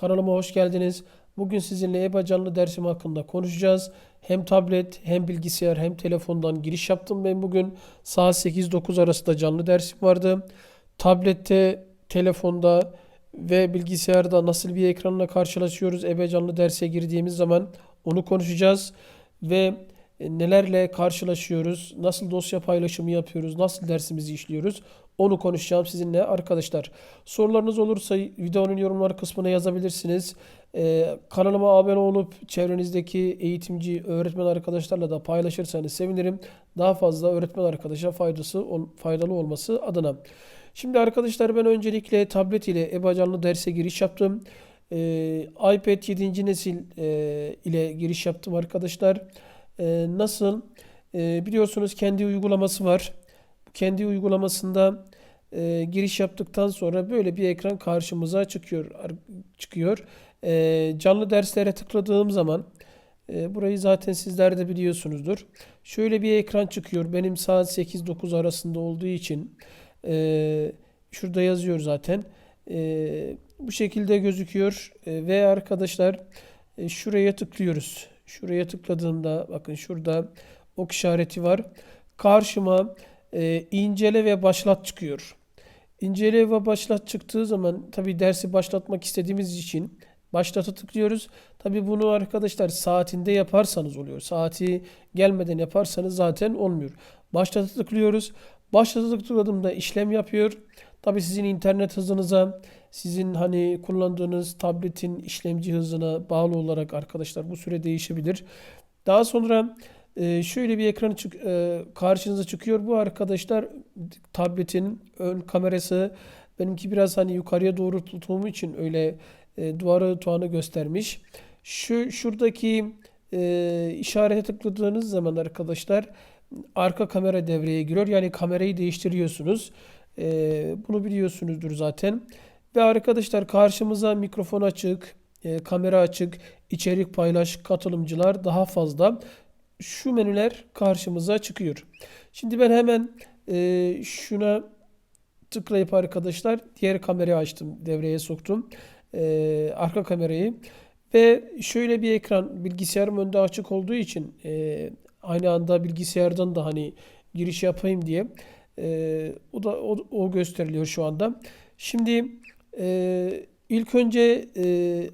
Kanalıma hoş geldiniz. Bugün sizinle EBA canlı dersim hakkında konuşacağız. Hem tablet hem bilgisayar hem telefondan giriş yaptım ben bugün. Saat 8-9 arasında canlı dersim vardı. Tablette, telefonda ve bilgisayarda nasıl bir ekranla karşılaşıyoruz EBA canlı derse girdiğimiz zaman onu konuşacağız. Ve e, nelerle karşılaşıyoruz, nasıl dosya paylaşımı yapıyoruz, nasıl dersimizi işliyoruz onu konuşacağım sizinle arkadaşlar. Sorularınız olursa videonun yorumlar kısmına yazabilirsiniz. Ee, kanalıma abone olup çevrenizdeki eğitimci, öğretmen arkadaşlarla da paylaşırsanız sevinirim. Daha fazla öğretmen arkadaşa faydası faydalı olması adına. Şimdi arkadaşlar ben öncelikle tablet ile EBA canlı derse giriş yaptım. Ee, iPad 7. nesil e, ile giriş yaptım arkadaşlar. Ee, nasıl? Ee, biliyorsunuz kendi uygulaması var. Kendi uygulamasında e, giriş yaptıktan sonra böyle bir ekran karşımıza çıkıyor. çıkıyor. E, canlı derslere tıkladığım zaman e, burayı zaten sizler de biliyorsunuzdur. Şöyle bir ekran çıkıyor. Benim saat 8-9 arasında olduğu için e, şurada yazıyor zaten. E, bu şekilde gözüküyor. E, ve arkadaşlar e, şuraya tıklıyoruz. Şuraya tıkladığımda bakın şurada ok işareti var. Karşıma e, incele ve başlat çıkıyor. İncele ve başlat çıktığı zaman tabii dersi başlatmak istediğimiz için başlata tıklıyoruz. Tabii bunu arkadaşlar saatinde yaparsanız oluyor. Saati gelmeden yaparsanız zaten olmuyor. Başlata tıklıyoruz. Başlata tıkladığımda işlem yapıyor. Tabii sizin internet hızınıza, sizin hani kullandığınız tabletin işlemci hızına bağlı olarak arkadaşlar bu süre değişebilir. Daha sonra e, şöyle bir ekran çık, e, karşınıza çıkıyor. Bu arkadaşlar tabletin ön kamerası benimki biraz hani yukarıya doğru tuttuğum için öyle e, duvarı tuğanı göstermiş. Şu şuradaki e, işarete tıkladığınız zaman arkadaşlar arka kamera devreye giriyor. Yani kamerayı değiştiriyorsunuz. E, bunu biliyorsunuzdur zaten. Ve arkadaşlar karşımıza mikrofon açık, e, kamera açık, içerik paylaş, katılımcılar daha fazla. Şu menüler karşımıza çıkıyor. Şimdi ben hemen e, şuna tıklayıp arkadaşlar diğer kamerayı açtım, devreye soktum. E, arka kamerayı. Ve şöyle bir ekran bilgisayarım önde açık olduğu için e, aynı anda bilgisayardan da hani giriş yapayım diye e, o da o, o gösteriliyor şu anda. Şimdi e, ilk önce e,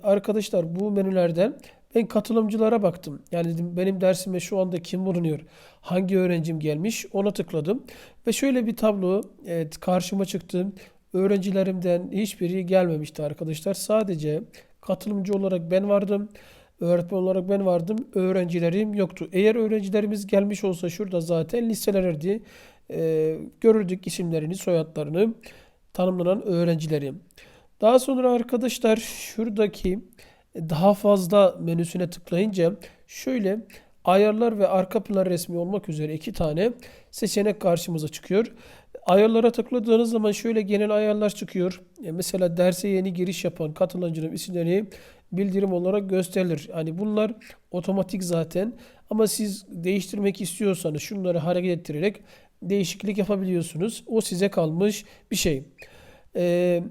arkadaşlar bu menülerden ben katılımcılara baktım. Yani dedim benim dersime şu anda kim bulunuyor? Hangi öğrencim gelmiş? Ona tıkladım. Ve şöyle bir tablo evet, karşıma çıktı. Öğrencilerimden hiçbiri gelmemişti arkadaşlar. Sadece katılımcı olarak ben vardım. Öğretmen olarak ben vardım. Öğrencilerim yoktu. Eğer öğrencilerimiz gelmiş olsa şurada zaten listelenirdi. Ee, görürdük isimlerini, soyadlarını, tanımlanan öğrencileri. Daha sonra arkadaşlar şuradaki daha fazla menüsüne tıklayınca şöyle ayarlar ve arka plan resmi olmak üzere iki tane seçenek karşımıza çıkıyor. Ayarlara tıkladığınız zaman şöyle genel ayarlar çıkıyor. E, Mesela derse yeni giriş yapan katılımcının isimleri bildirim olarak gösterilir. Hani bunlar otomatik zaten ama siz değiştirmek istiyorsanız şunları hareket ettirerek değişiklik yapabiliyorsunuz. O size kalmış bir şey. Ee,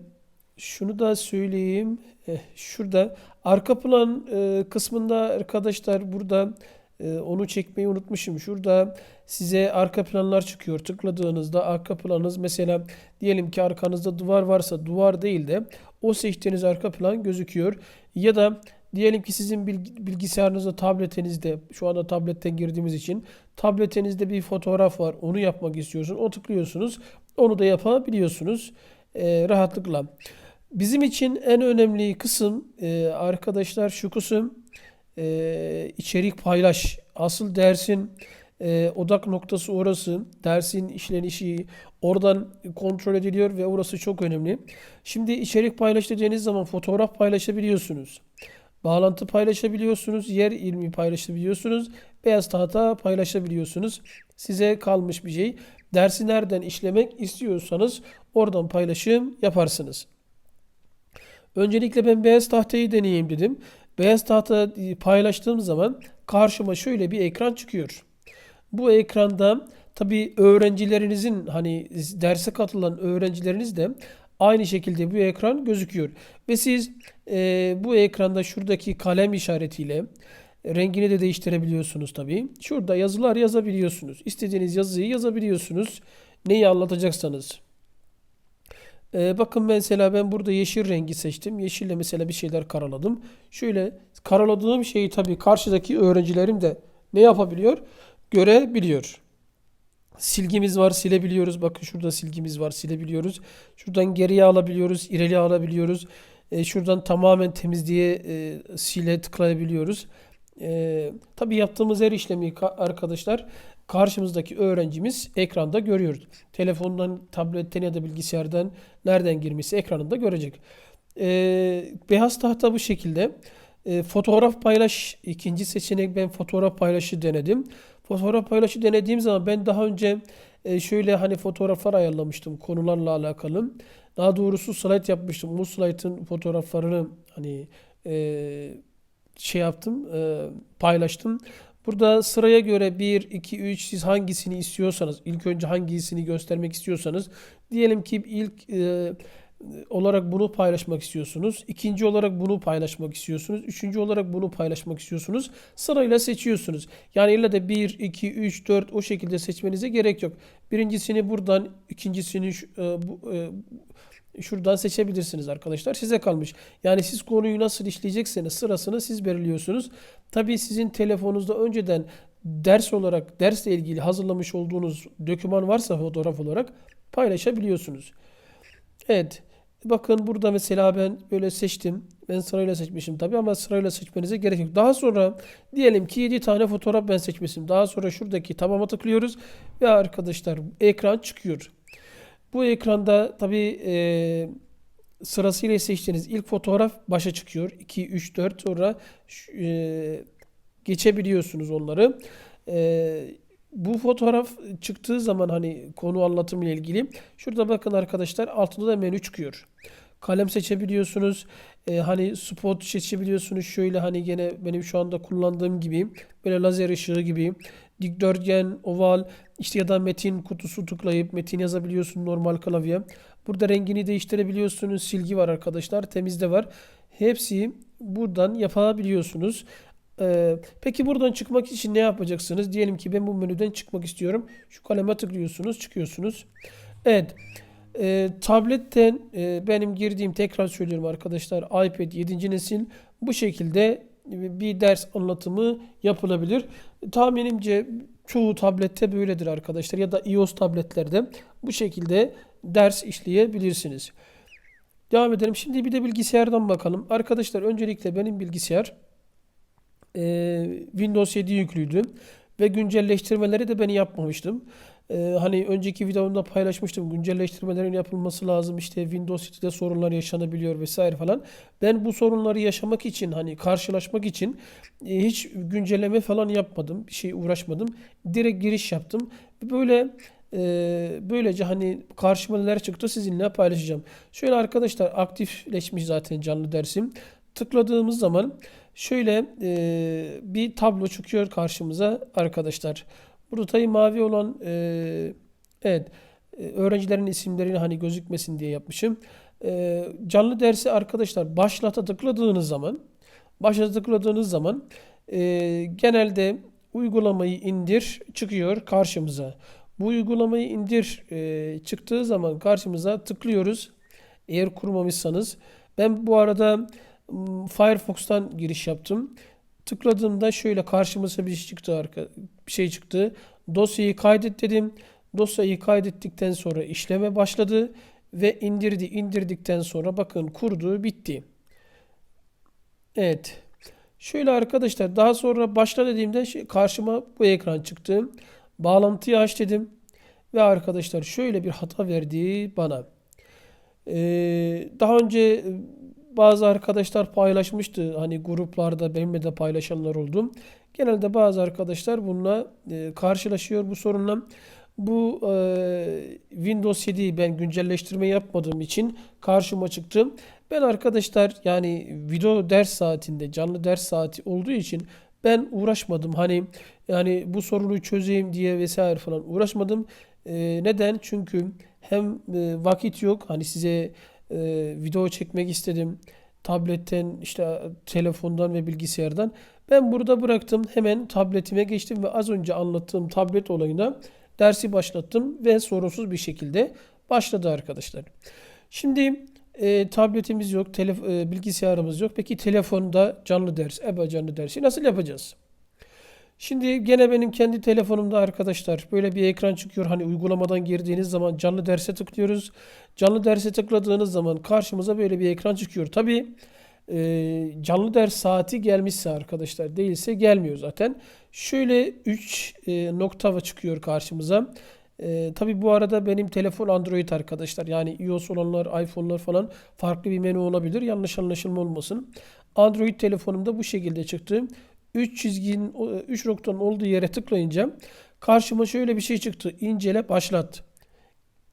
şunu da söyleyeyim. Eh, şurada arka plan e, kısmında arkadaşlar burada e, onu çekmeyi unutmuşum. Şurada size arka planlar çıkıyor. Tıkladığınızda arka planınız mesela diyelim ki arkanızda duvar varsa duvar değil de o seçtiğiniz arka plan gözüküyor. Ya da diyelim ki sizin bilg- bilgisayarınızda, tabletinizde şu anda tabletten girdiğimiz için tabletinizde bir fotoğraf var. Onu yapmak istiyorsunuz. O tıklıyorsunuz. Onu da yapabiliyorsunuz e, rahatlıkla. Bizim için en önemli kısım e, arkadaşlar şu kısım e, içerik paylaş. Asıl dersin e, odak noktası orası. Dersin işlenişi oradan kontrol ediliyor ve orası çok önemli. Şimdi içerik paylaş dediğiniz zaman fotoğraf paylaşabiliyorsunuz. Bağlantı paylaşabiliyorsunuz. Yer ilmi paylaşabiliyorsunuz. Beyaz tahta paylaşabiliyorsunuz. Size kalmış bir şey. Dersi nereden işlemek istiyorsanız oradan paylaşım yaparsınız. Öncelikle ben beyaz tahtayı deneyeyim dedim. Beyaz tahta paylaştığım zaman karşıma şöyle bir ekran çıkıyor. Bu ekranda tabii öğrencilerinizin hani derse katılan öğrencileriniz de aynı şekilde bu ekran gözüküyor. Ve siz e, bu ekranda şuradaki kalem işaretiyle rengini de değiştirebiliyorsunuz tabii. Şurada yazılar yazabiliyorsunuz. İstediğiniz yazıyı yazabiliyorsunuz. Neyi anlatacaksanız. Ee, bakın mesela ben burada yeşil rengi seçtim. Yeşille mesela bir şeyler karaladım. Şöyle karaladığım şeyi tabii karşıdaki öğrencilerim de ne yapabiliyor? Görebiliyor. Silgimiz var, silebiliyoruz. Bakın şurada silgimiz var, silebiliyoruz. Şuradan geriye alabiliyoruz, ileriye alabiliyoruz. E, şuradan tamamen temizliğe e, sile tıklayabiliyoruz. E, tabii yaptığımız her işlemi ka- arkadaşlar karşımızdaki öğrencimiz ekranda görüyoruz. Telefondan, tabletten ya da bilgisayardan nereden girmişse ekranında görecek. E, beyaz tahta bu şekilde. E, fotoğraf paylaş ikinci seçenek ben fotoğraf paylaşı denedim. Fotoğraf paylaşı denediğim zaman ben daha önce e, şöyle hani fotoğraflar ayarlamıştım konularla alakalı. Daha doğrusu slide yapmıştım. Bu slide'ın fotoğraflarını hani e, şey yaptım, e, paylaştım. Burada sıraya göre 1, 2, 3 siz hangisini istiyorsanız, ilk önce hangisini göstermek istiyorsanız, diyelim ki ilk e, olarak bunu paylaşmak istiyorsunuz. ikinci olarak bunu paylaşmak istiyorsunuz. Üçüncü olarak bunu paylaşmak istiyorsunuz. Sırayla seçiyorsunuz. Yani illa da 1, 2, 3, 4 o şekilde seçmenize gerek yok. Birincisini buradan, ikincisini e, bu, e, şuradan seçebilirsiniz arkadaşlar. Size kalmış. Yani siz konuyu nasıl işleyecekseniz sırasını siz belirliyorsunuz. Tabii sizin telefonunuzda önceden ders olarak dersle ilgili hazırlamış olduğunuz doküman varsa fotoğraf olarak paylaşabiliyorsunuz. Evet. Bakın burada mesela ben böyle seçtim. Ben sırayla seçmişim tabii ama sırayla seçmenize gerek yok. Daha sonra diyelim ki 7 tane fotoğraf ben seçmişim. Daha sonra şuradaki tamama tıklıyoruz ve arkadaşlar ekran çıkıyor. Bu ekranda tabii e, sırasıyla seçtiğiniz ilk fotoğraf başa çıkıyor. 2, 3, 4 sonra e, geçebiliyorsunuz onları. E, bu fotoğraf çıktığı zaman hani konu anlatımı ile ilgili şurada bakın arkadaşlar altında da menü çıkıyor. Kalem seçebiliyorsunuz. E, hani spot seçebiliyorsunuz. Şöyle hani gene benim şu anda kullandığım gibi böyle lazer ışığı gibi dikdörtgen, oval işte ya da metin kutusu tıklayıp metin yazabiliyorsun normal klavye. Burada rengini değiştirebiliyorsunuz. Silgi var arkadaşlar. Temizde var. Hepsi buradan yapabiliyorsunuz. Ee, peki buradan çıkmak için ne yapacaksınız? Diyelim ki ben bu menüden çıkmak istiyorum. Şu kaleme tıklıyorsunuz, çıkıyorsunuz. Evet. Ee, tabletten e, benim girdiğim tekrar söylüyorum arkadaşlar iPad 7. nesil bu şekilde bir ders anlatımı yapılabilir. Tahminimce çoğu tablette böyledir arkadaşlar ya da iOS tabletlerde bu şekilde ders işleyebilirsiniz. Devam edelim. Şimdi bir de bilgisayardan bakalım. Arkadaşlar öncelikle benim bilgisayar e, Windows 7 yüklüydü ve güncelleştirmeleri de ben yapmamıştım. E, hani önceki videomda paylaşmıştım güncelleştirmelerin yapılması lazım işte Windows 7'de sorunlar yaşanabiliyor vesaire falan. Ben bu sorunları yaşamak için hani karşılaşmak için e, hiç güncelleme falan yapmadım. Bir şey uğraşmadım. Direkt giriş yaptım. Böyle e, böylece hani karşıma neler çıktı sizinle paylaşacağım. Şöyle arkadaşlar aktifleşmiş zaten canlı dersim. Tıkladığımız zaman şöyle e, bir tablo çıkıyor karşımıza arkadaşlar. Burada tabii mavi olan e, evet e, öğrencilerin isimlerini hani gözükmesin diye yapmışım. E, canlı dersi arkadaşlar başlata tıkladığınız zaman başlata tıkladığınız zaman e, genelde uygulamayı indir çıkıyor karşımıza. Bu uygulamayı indir e, çıktığı zaman karşımıza tıklıyoruz. Eğer kurmamışsanız. Ben bu arada Firefox'tan giriş yaptım. Tıkladığımda şöyle karşımıza bir şey çıktı arka, bir şey çıktı. Dosyayı kaydet dedim. Dosyayı kaydettikten sonra işleme başladı ve indirdi. İndirdikten sonra bakın kurdu, bitti. Evet. Şöyle arkadaşlar daha sonra başla dediğimde karşıma bu ekran çıktı. Bağlantıyı aç dedim. Ve arkadaşlar şöyle bir hata verdi bana. Ee, daha önce bazı arkadaşlar paylaşmıştı. Hani gruplarda benimle de paylaşanlar oldu. Genelde bazı arkadaşlar bununla e, karşılaşıyor bu sorunla. Bu e, Windows 7'yi ben güncelleştirme yapmadığım için karşıma çıktı. Ben arkadaşlar yani video ders saatinde canlı ders saati olduğu için ben uğraşmadım. Hani yani bu sorunu çözeyim diye vesaire falan uğraşmadım. E, neden? Çünkü hem e, vakit yok. Hani size e, video çekmek istedim. Tabletten, işte telefondan ve bilgisayardan. Ben burada bıraktım. Hemen tabletime geçtim ve az önce anlattığım tablet olayına dersi başlattım ve sorunsuz bir şekilde başladı arkadaşlar. Şimdi e, tabletimiz yok, telef- e, bilgisayarımız yok. Peki telefonda canlı ders, EBA canlı dersi nasıl yapacağız? Şimdi gene benim kendi telefonumda arkadaşlar böyle bir ekran çıkıyor. Hani uygulamadan girdiğiniz zaman canlı derse tıklıyoruz. Canlı derse tıkladığınız zaman karşımıza böyle bir ekran çıkıyor. Tabii e, canlı ders saati gelmişse arkadaşlar değilse gelmiyor zaten. Şöyle 3 nokta çıkıyor karşımıza. E, tabii bu arada benim telefon Android arkadaşlar. Yani iOS olanlar, iPhone'lar falan farklı bir menü olabilir. Yanlış anlaşılma olmasın. Android telefonumda bu şekilde çıktı. 3 çizginin 3 noktanın olduğu yere tıklayınca karşıma şöyle bir şey çıktı. İncele başlat.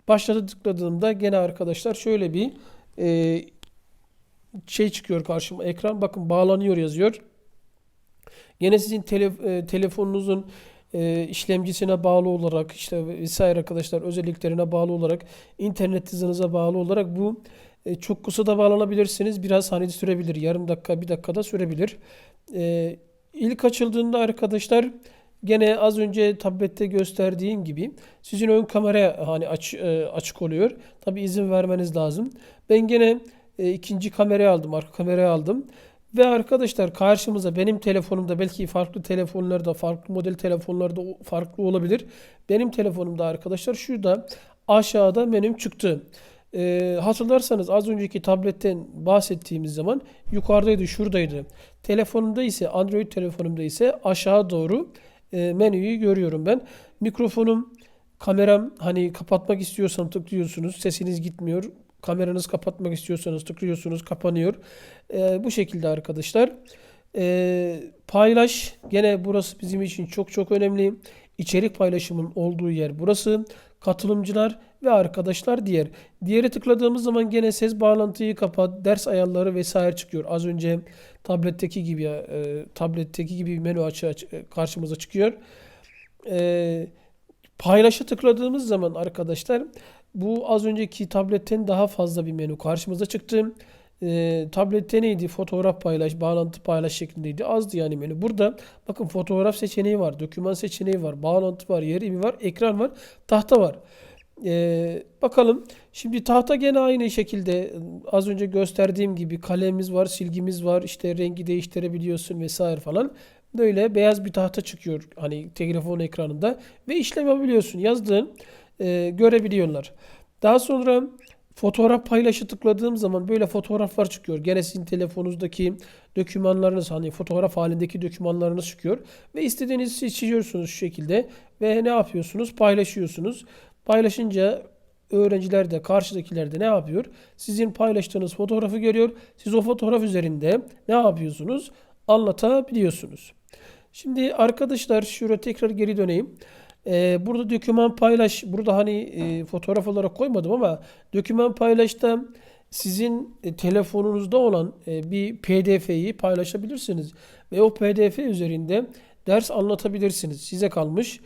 Başladı tıkladığımda gene arkadaşlar şöyle bir e, şey çıkıyor karşıma ekran. Bakın bağlanıyor yazıyor. Gene sizin tele- e, telefonunuzun e, işlemcisine bağlı olarak işte vesaire arkadaşlar özelliklerine bağlı olarak internet hızınıza bağlı olarak bu e, çok kısa da bağlanabilirsiniz. Biraz hani sürebilir. Yarım dakika, bir dakikada sürebilir. E, ilk açıldığında arkadaşlar gene az önce tablette gösterdiğim gibi sizin ön kamera hani aç, e, açık oluyor. Tabi izin vermeniz lazım. Ben gene e, ikinci kamerayı aldım, arka kamerayı aldım. Ve arkadaşlar karşımıza benim telefonumda belki farklı telefonlarda, farklı model telefonlarda farklı olabilir. Benim telefonumda arkadaşlar şurada aşağıda menüm çıktı. Ee, hatırlarsanız az önceki tabletten bahsettiğimiz zaman yukarıdaydı, şuradaydı. Telefonumda ise Android telefonumda ise aşağı doğru e, menüyü görüyorum ben. Mikrofonum, kameram hani kapatmak istiyorsam tıklıyorsunuz, sesiniz gitmiyor. Kameranız kapatmak istiyorsanız tıklıyorsunuz, kapanıyor. Ee, bu şekilde arkadaşlar. Ee, paylaş, gene burası bizim için çok çok önemli. İçerik paylaşımının olduğu yer burası. Katılımcılar ve arkadaşlar diğer. Diğeri tıkladığımız zaman gene ses bağlantıyı kapat, ders ayarları vesaire çıkıyor. Az önce tabletteki gibi e, tabletteki gibi bir menü açı, açı- karşımıza çıkıyor. Ee, paylaşa tıkladığımız zaman arkadaşlar bu az önceki tabletten daha fazla bir menü karşımıza çıktı. Ee, tablette neydi? Fotoğraf paylaş, bağlantı paylaş şeklindeydi. Azdı yani menü. Burada bakın fotoğraf seçeneği var, doküman seçeneği var, bağlantı var, yer var, ekran var, tahta var. Ee, bakalım. Şimdi tahta gene aynı şekilde az önce gösterdiğim gibi kalemimiz var, silgimiz var, işte rengi değiştirebiliyorsun vesaire falan. Böyle beyaz bir tahta çıkıyor hani telefon ekranında ve işlem yapabiliyorsun. Yazdığın e, görebiliyorlar. Daha sonra fotoğraf paylaşı tıkladığım zaman böyle fotoğraflar çıkıyor. Gene sizin telefonunuzdaki dokümanlarınız hani fotoğraf halindeki dokümanlarınız çıkıyor. Ve istediğinizi seçiyorsunuz şu şekilde ve ne yapıyorsunuz? Paylaşıyorsunuz. Paylaşınca öğrenciler de karşıdakiler de ne yapıyor? Sizin paylaştığınız fotoğrafı görüyor. Siz o fotoğraf üzerinde ne yapıyorsunuz? Anlatabiliyorsunuz. Şimdi arkadaşlar şuraya tekrar geri döneyim. Ee, burada doküman paylaş, burada hani e, fotoğraf olarak koymadım ama doküman paylaşta sizin e, telefonunuzda olan e, bir PDF'yi paylaşabilirsiniz. Ve o PDF üzerinde ders anlatabilirsiniz. Size kalmış.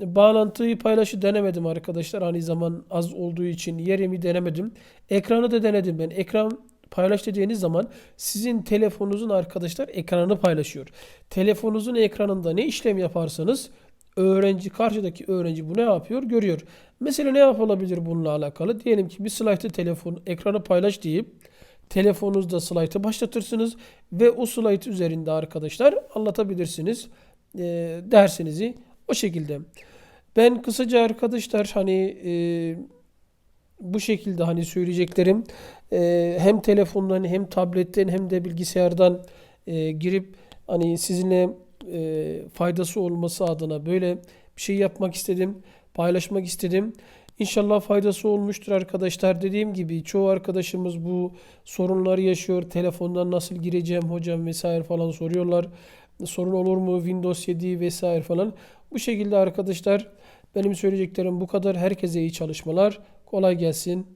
Bağlantıyı paylaşı denemedim arkadaşlar. Hani zaman az olduğu için yerimi denemedim. Ekranı da denedim ben. Ekran paylaş dediğiniz zaman sizin telefonunuzun arkadaşlar ekranını paylaşıyor. Telefonunuzun ekranında ne işlem yaparsanız öğrenci karşıdaki öğrenci bu ne yapıyor görüyor. Mesela ne yapılabilir bununla alakalı? Diyelim ki bir slaytı telefon ekranı paylaş deyip telefonunuzda slaytı başlatırsınız ve o slayt üzerinde arkadaşlar anlatabilirsiniz e, dersinizi o şekilde. Ben kısaca arkadaşlar hani e, bu şekilde hani söyleyeceklerim e, hem telefondan hem tabletten hem de bilgisayardan e, girip hani sizinle e, faydası olması adına böyle bir şey yapmak istedim, paylaşmak istedim. İnşallah faydası olmuştur arkadaşlar. Dediğim gibi çoğu arkadaşımız bu sorunları yaşıyor. Telefondan nasıl gireceğim hocam vesaire falan soruyorlar. Sorun olur mu Windows 7 vesaire falan. Bu şekilde arkadaşlar benim söyleyeceklerim bu kadar. Herkese iyi çalışmalar. Kolay gelsin.